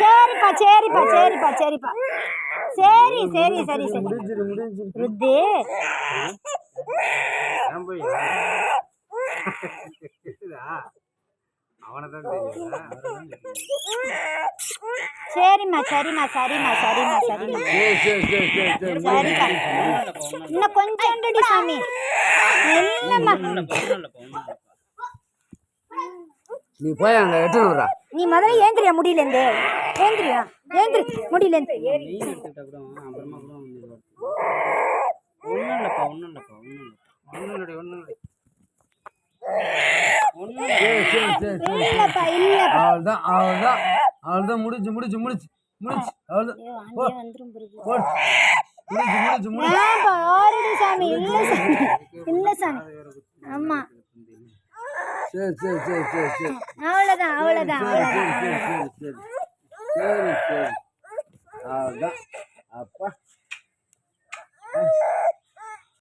சரிப்பா சரிப்பா சரிப்பா சரிப்பா. சரி சரி சரி சரி. முடிஞ்சிரு முடிஞ்சிரு. ருத்து. ஏன் போய் அவனை தான் தெரியுதா? சரிம்மா சரிம்மா சரிம்மா சரிம்மா சரிம்மா. சரி சரி சரி சரி சரி சரிப்பா. இன்னும் கொஞ்சம் சாமி. என்னம்மா? நீ போய் அங்க எட்டு வரா. நீ முதல்ல ஏந்திரியா முடியலேருந்து ஏந்திரியா? ஏந்திரி இல்லப்பா இல்லப்பா அவள்தான் அவள்தான். அவள்தான் முடிச்சு முடிச்சு முடிச்சு முடிச்சு. அவள்தான். ஐயோ, அங்கேயே வந்துரும் பிறகு. போடு. முடிச்சு முடிச்சு முடிச்சு. ஏன்பா ஆறுடி சாமி? இல்ல சாமி. இல்ல சாமி. ஆமா சரி சரி சரி சரி சரி. அவ்வளோதான் அவ்வளோதான் சரி சரி சரி சரி சரி. சரி அவ்வளோதான் அப்பா.